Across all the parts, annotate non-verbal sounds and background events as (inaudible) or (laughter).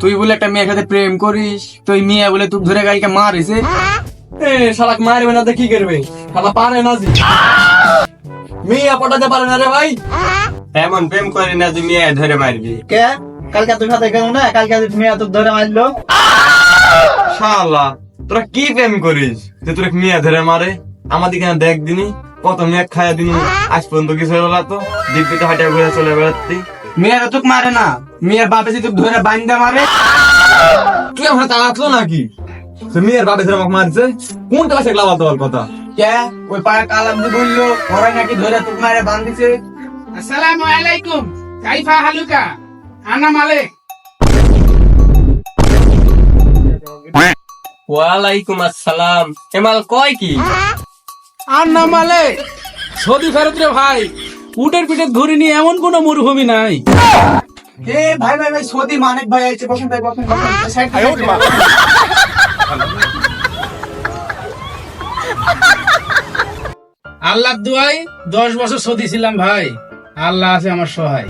তুই বলে একটা মেয়ের সাথে প্রেম করিস তুই মেয়ে বলে তুই ধরে গাড়িকে মারিছে? এ শালাক মারবে না তো কি করবে? শালা পারে না জি মেয়ে পটাতে পারে না রে ভাই। এমন প্রেম করি না তুই মেয়ে ধরে মারবি। কে? কালকে তোর সাথে গেল না? কালকে তুমি এত ধরে মারলো। শালা তোরা কি প্রেম করিস যে তোরা মেয়ে ধরে মারে? আমাদের এখানে দেখ দিনি? কত মেয়ে খায়া দিনি। আজ পর্যন্ত কিছু হলো না তো। দিব্যিতে হাঁটা ঘুরে চলে বেড়াচ্ছি। মেয়েরা তোকে মারে না। মেয়ের বাপে যদি তোকে ধরে বাইন্দা মারে। তুই আমার তা আসলো নাকি? সে মেয়ের বাপে ধরে আমাকে মারছে কোনটা পাশে লাভাতে বল কথা? কে? ওই পায়ে কালাম দিয়ে বলল ওরাই নাকি ধরে তোকে মারে বান্ধিছে? আসসালামু আলাইকুম কাইফা হালুকা আনা মালিক। ওয়ালাইকুম আসসালাম। এমাল কয় কি? আন্না মালে সৌদি ফেরত রে ভাই। উটের পিঠে ঘুরে নিয়ে এমন কোন মরুভূমি নাই। এ ভাই ভাই ভাই সৌদি মানিক ভাই আইছে বসেন ভাই বসেন। আল্লাহ দুয়াই দশ বছর সৌদি ছিলাম ভাই। আল্লাহ আছে আমার সহায়।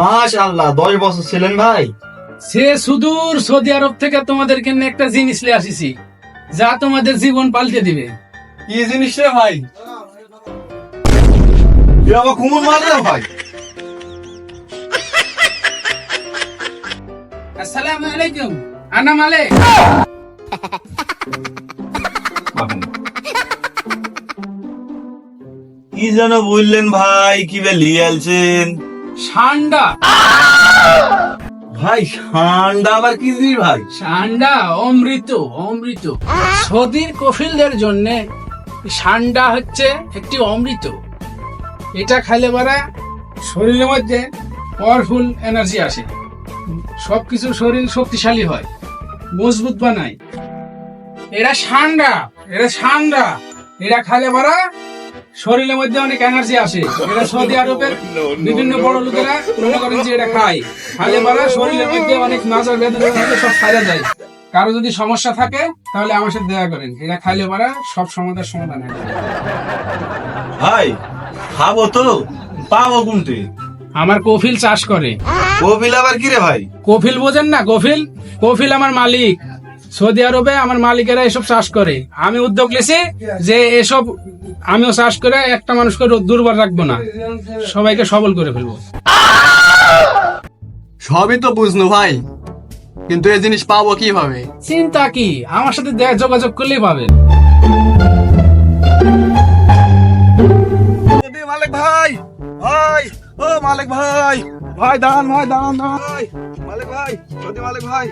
মাশাআল্লাহ দশ বছর ছিলেন ভাই? সে সুদূর সৌদি আরব থেকে তোমাদেরকে একটা জিনিস নিয়ে আসিছি যা তোমাদের জীবন পাল্টে দিবে। কি জিনিস রে ভাই? আমার কুমুর মারলে ভাই। আসসালামু আলাইকুম। আনা মালিক। কি যেন বললেন ভাই কি বে লিয়ে আলছেন ঠান্ডা ভাই ঠান্ডা আবার কি জিনিস ভাই? ঠান্ডা অমৃত অমৃত। সৌদির কফিলদের জন্য ঠান্ডা হচ্ছে একটি অমৃত। এটা খাইলে পরে শরীরের মধ্যে পাওয়ারফুল এনার্জি আসে। সবকিছু শরীর শক্তিশালী হয়। মজবুত বানায়। এরা ঠান্ডা এরা ঠান্ডা। এরা খাইলে পরে শরীরের মধ্যে অনেক এনার্জি আসে। এরা সৌদি আরবের বিভিন্ন বড় লোকেরা মনে করেন যে এটা খায়। খাইলে পরে শরীরের মধ্যে অনেক নাজার বেদনা থাকে, সব সারা যায়। কারও যদি সমস্যা থাকে, তাহলে আমার সাথে দেখা করেন। এটা খাইলে পরে সব সমাধান সমাধান হয়। খাব তো পাবো কোনটি আমার কফিল চাষ করে। কপিল আবার কি রে ভাই? কফিল বোঝেন না কফিল? কফিল আমার মালিক। সৌদি আরবে আমার মালিকেরা এসব চাষ করে। আমি উদ্যোগ নিয়েছি যে এসব আমিও চাষ করে একটা মানুষকে দুর্বল রাখব না। সবাইকে সবল করে ফেলব। সবই তো বুঝলো ভাই কিন্তু এই জিনিস পাবো কীভাবে? চিন্তা কি? আমার সাথে যোগাযোগ করলেই পাবেন। মালিক ভাই। ভাই দান ভাই দান ভাই মালিক ভাই সত্যি মালিক ভাই।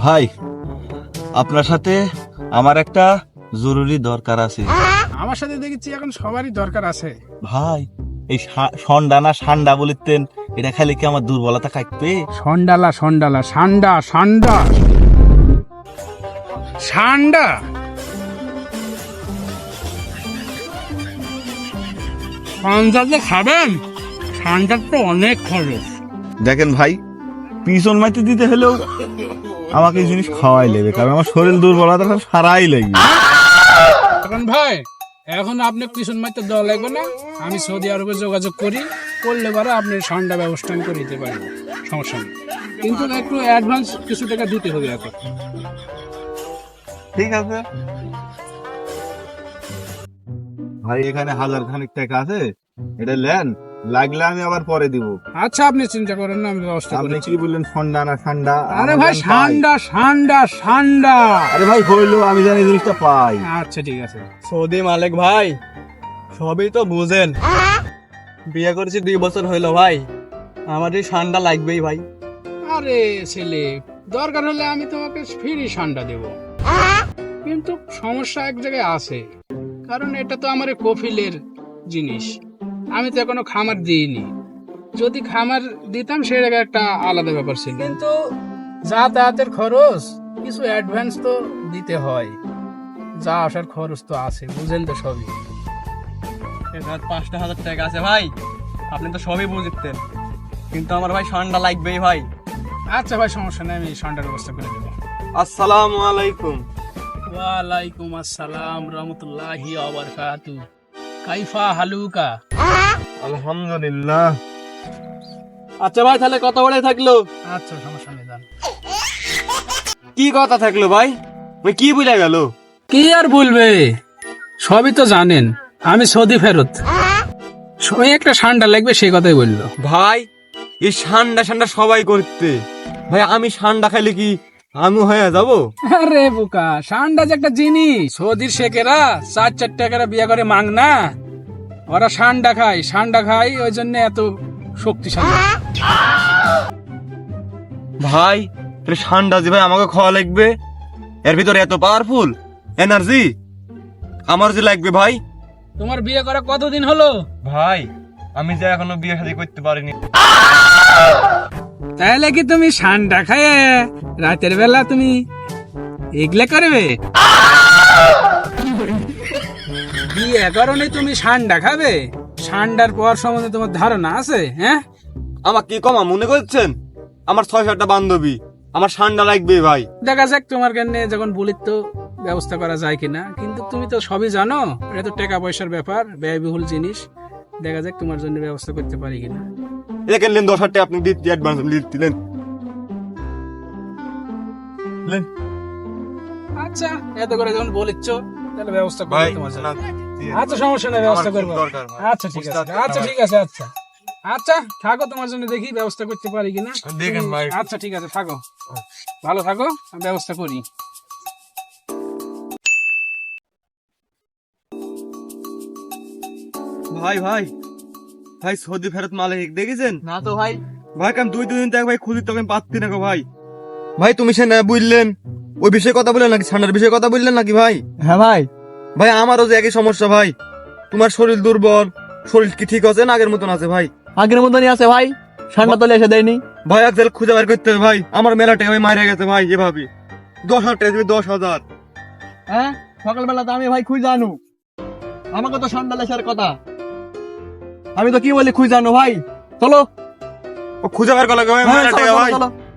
ভাই আপনার সাথে আমার একটা জরুরি দরকার আছে। আমার সাথে দেখেছি এখন সবারই দরকার আছে। ভাই এই সন্ডা না সান্ডা বলিতেন এটা খালি কি আমার দুর্বলতা কাটবে? সন্ডালা সন্ডালা সান্ডা সান্ডা। সান্ডা? সান্ডাতে খাবেন? সান্ডার তো অনেক খরচ। দেখেন ভাই পিছন মাইতে দিতে হলেও আমাকে এই জিনিস খাওয়াই লেবে কারণ আমার শরীর দুর্বলতা সব সারাই লাগবে এখন ভাই এখন আপনি পিছন মারতে দেওয়া লাগবে না। আমি সৌদি আরবে যোগাযোগ করি করলে পরে আপনি ঠান্ডা ব্যবস্থা আমি করে দিতে পারব। সমস্যা নেই। কিন্তু একটু অ্যাডভান্স কিছু টাকা দিতে হবে এখন। ঠিক আছে। ভাই এখানে হাজার খানিক টাকা আছে। এটা লেন লাগলে আমি আবার পরে দিব। আচ্ছা আপনি চিন্তা করেন না আমি ব্যবস্থা আপনি কি বললেন ঠান্ডা না ঠান্ডা? আরে ভাই ঠান্ডা ঠান্ডা ঠান্ডা। আরে ভাই হইল আমি জানি জিনিসটা পাই। আচ্ছা ঠিক আছে। সৌদি মালিক ভাই সবই তো বুঝেন। বিয়ে করেছি দুই বছর হইল ভাই। আমার এই ঠান্ডা লাগবেই ভাই। আরে ছেলে দরকার হলে আমি তোমাকে ফ্রি ঠান্ডা দেব। কিন্তু সমস্যা এক জায়গায় আছে। কারণ এটা তো আমার কফিলের জিনিস। আমি তো এখনও খামার দিইনি। যদি খামার দিতাম সে জায়গায় একটা আলাদা ব্যাপার ছিল। কিন্তু যাতায়াতের খরচ কিছু অ্যাডভান্স তো দিতে হয়। যা আসার খরচ তো আছে বুঝেন তো সবই। পাঁচটা হাজার টাকা আছে ভাই। আপনি তো সবই বুঝতেন। কিন্তু আমার ভাই ঠান্ডা লাগবেই ভাই। আচ্ছা ভাই সমস্যা নেই আমি ঠান্ডার ব্যবস্থা করে দেবো। আসসালামু আলাইকুম। ওয়ালাইকুম আসসালাম রহমতুল্লাহি কাইফা হালুকা? আলহামদুলিল্লাহ। আচ্ছা ভাই তাহলে কত বড় থাকল। আচ্ছা সমস্যা নেই কি কথা থাকল ভাই? ওই কি বুঝা গেল? কি আর বলবে? সবই তো জানেন আমি সৌদি ফেরত। ওই একটা ঠান্ডা লাগবে সেই কথাই বলল। ভাই এই ঠান্ডা ঠান্ডা সবাই করতে। ভাই আমি ঠান্ডা খাইলে কি আমি হয়ে যাব। আরে বোকা ঠান্ডা যে একটা জিনিস। সৌদির শেখেরা চার চার টাকারা বিয়ে করে মাং না। ওরা ঠান্ডা খায় সান্ডা খায় ওই জন্য এত শক্তিশালী। ভাই তাহলে ঠান্ডা যে ভাই আমাকে খাওয়া লাগবে? এর ভিতরে এত পাওয়ারফুল এনার্জি আমার যে লাগবে ভাই? তোমার বিয়ে করা কতদিন হলো? ভাই আমি যে এখনও বিয়ে শাদী করতে পারিনি। তাহলে কি তুমি ঠান্ডা খায় রাতের বেলা তুমি এগলে করবে? বিয়ে করনি তুমি ঠান্ডা খাবে? ঠান্ডার পর সম্বন্ধে তোমার ধারণা আছে হ্যাঁ? আমার কি কমা মনে করছেন? আমার ছয় সাতটা বান্ধবী আমার ঠান্ডা লাগবে ভাই। দেখা যাক তোমার কাছে যখন বলিত তো ব্যবস্থা করা যায় কিনা। কিন্তু তুমি তো সবই জানো এটা তো টাকা পয়সার ব্যাপার ব্যয়বহুল জিনিস। দেখা যাক তোমার জন্য ব্যবস্থা করতে পারি কিনা। লেন দশ হাজার আপনি দিতে অ্যাডভান্স দিলেন। লেন। আচ্ছা এত করে যখন বলিচ্ছ তাহলে ব্যবস্থা করব তোমার জন্য। আচ্ছা সমস্যা নেই ব্যবস্থা করব। আচ্ছা ঠিক আছে। আচ্ছা ঠিক আছে আচ্ছা। আচ্ছা থাকো তোমার জন্য দেখি ব্যবস্থা করতে পারি কিনা। দেখেন ভাই। আচ্ছা ঠিক আছে থাকো। ভালো থাকো আমি ব্যবস্থা করি। ভাই ভাই। ভাই সৌদি ফেরত মালিক দেখেছেন? না তো ভাই। ভাই কাম দুই দুদিন থেকে ভাই খুঁজি তোকে পাচ্ছি না গো ভাই। ভাই তুমি সে না বুঝলেন? ওই বিষয়ে কথা বললেন নাকি? ঠান্ডার বিষয়ে কথা বললেন নাকি ভাই? হ্যাঁ ভাই। ভাই আমারও যে একই সমস্যা ভাই। তোমার শরীর দুর্বল। শরীর কি ঠিক আছে না আগের মতন আছে ভাই? আগের মতনই আছে ভাই। ঠান্ডা তলে এসে দেয়নি। ভাই আজকাল খুঁজে বের করতে হবে ভাই। আমার মেলা টাকা মারা গেছে ভাই এভাবে। দশ হাজার টাকা দশ হাজার। হ্যাঁ? সকালবেলা তো আমি ভাই খুঁজে আনু। আমাকে তো ঠান্ডা লেসার কথা। আমি তো কি বলি খুঁজে আনো ভাই? চলো। ও খুঁজে বের করা ভাই হ্যাঁ। (laughs)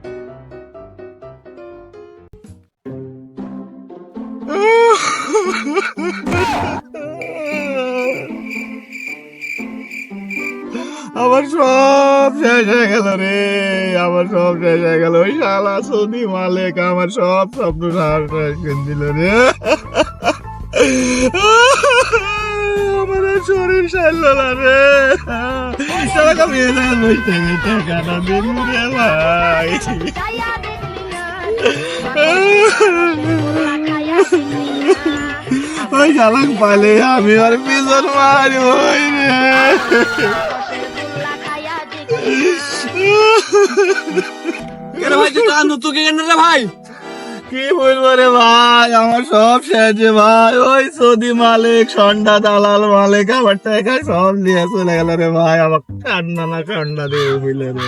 আমার সব শেষ হয়ে গেল রে আমার সব শেষ হয়ে গেল। ওই শালা সৌদি মালিক আমার সব স্বপ্ন শেষ দিল রে। (laughs) সারল না রে টাকা পেয়ে ওই থেকে টাকাটা দিন রে ভাই ওই শালাক পালে আমি আর পিছন মারি ওই রে কেন ভাই তুই আনু তুই কেন রে ভাই কি বলব রে ভাই? আমার সব শেষ ভাই। ওই সৌদি মালিক সন্ডা দালাল মালিক আমার টাকা সব নিয়ে চলে গেল রে ভাই। আমার ঠান্ডা না ঠান্ডা দিয়ে বুঝলে রে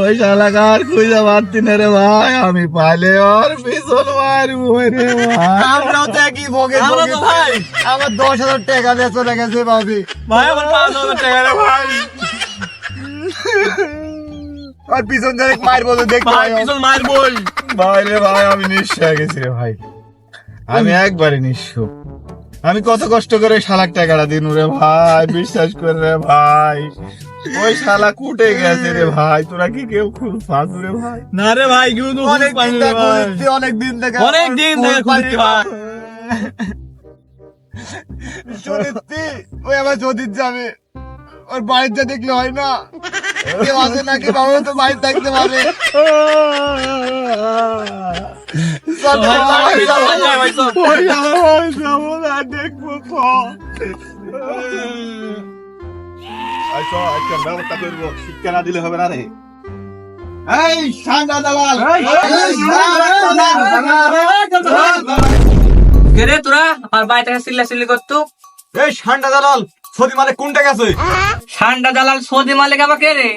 ওই শালা কার খুঁজে পাচ্ছি না রে ভাই। আমি পালে আর পিছন মারবো রে ভাই। আমরাও তো একই ভোগে ভাই আমার দশ হাজার টাকা দিয়ে চলে গেছে ভাবি। ভাই আমার পাঁচ হাজার টাকা রে ভাই। আর পিছন থেকে মারবো তো দেখতে ভাই পিছন মারবই ভাই রে ভাই আমি নিঃস্ব হয়ে গেছি রে ভাই। আমি একবারে আমি কত কষ্ট করে শালাক টাকাটা দিন রে ভাই বিশ্বাস করে রে ভাই। ওই শালা কুটে গেছে রে ভাই তোরা কি কেউ খুব ফাঁসু রে ভাই? না রে ভাই কিন্তু অনেক দিন থেকে অনেক দিন থেকে অনেক দিন থেকে ভাই। সত্যি ওই আমার যদি যাবে ওর বাড়ির যা দেখলে হয় না। কেউ আছে না কেউ বাবা তো বাড়ি থাকতে পারে দেখব আচ্ছা আচ্ছা ব্যবস্থা করব শিক্ষা না দিলে হবে না রে এই দালাল রে তোরা আর বাড়িতে চিল্লা চিল্লি করতো এই ঠান্ডা দালাল সৌদি মালিক কোনটা গেছে? ঠান্ডা দালাল সৌদি মালিক আবার কে রে।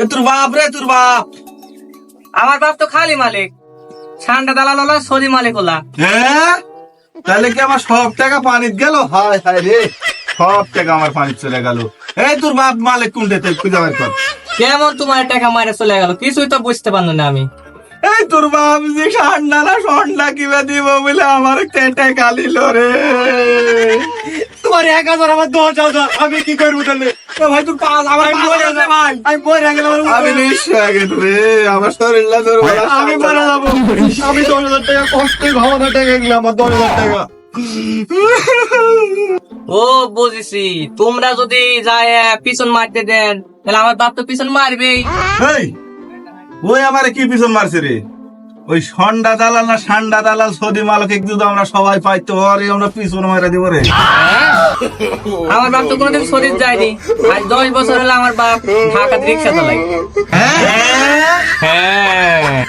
এ তোর বাপ রে তোর বাপ। আমার বাপ তো খালি মালিক। ঠান্ডা দালাল হলো সৌদি মালিক হলা। হ্যাঁ তাহলে কি আমার সব টাকা পানিত গেল? হায় হায় রে। সব টাকা আমার পানিত চলে গেল। এই তোর বাপ মালিক কোনটা তুই খুঁজে বের কর। কেমন তোমার টাকা মারে চলে গেল? কিছুই তো বুঝতে পারল না আমি। এই তোর বাপ যে ঠান্ডা না সন্ডা কিবা দিব বলে আমার টেটে গালিল রে। তোমার এক হাজার আমার দশ হাজার আমি কি করব তাহলে? ভাই তোর পাঁচ আমার ভাই। আমি গেলাম আমি রে আমার শরীরটা দুর্বল আমি মরে যাব। আমি দশ হাজার টাকা কষ্টে ভাবনা টাকা গেলে আমার দশ হাজার টাকা। ও বুঝেছি। তোমরা যদি যায় পিছন মারতে দেন তাহলে আমার বাপ তো পিছন মারবেই। এই ওই আমারে কি পিছন মারছে রে? ওই সন্ডা দালাল না সান্ডা দালাল সৌদি মালক একটু আমরা সবাই পাইতো আরে আমরা পিছন মারা দিব রে। আমার বাপ তো কোনোদিন শরীর যায়নি। আর দশ বছর হলো আমার বাপ ঢাকাতে রিক্সা চালায়। হ্যাঁ? হ্যাঁ।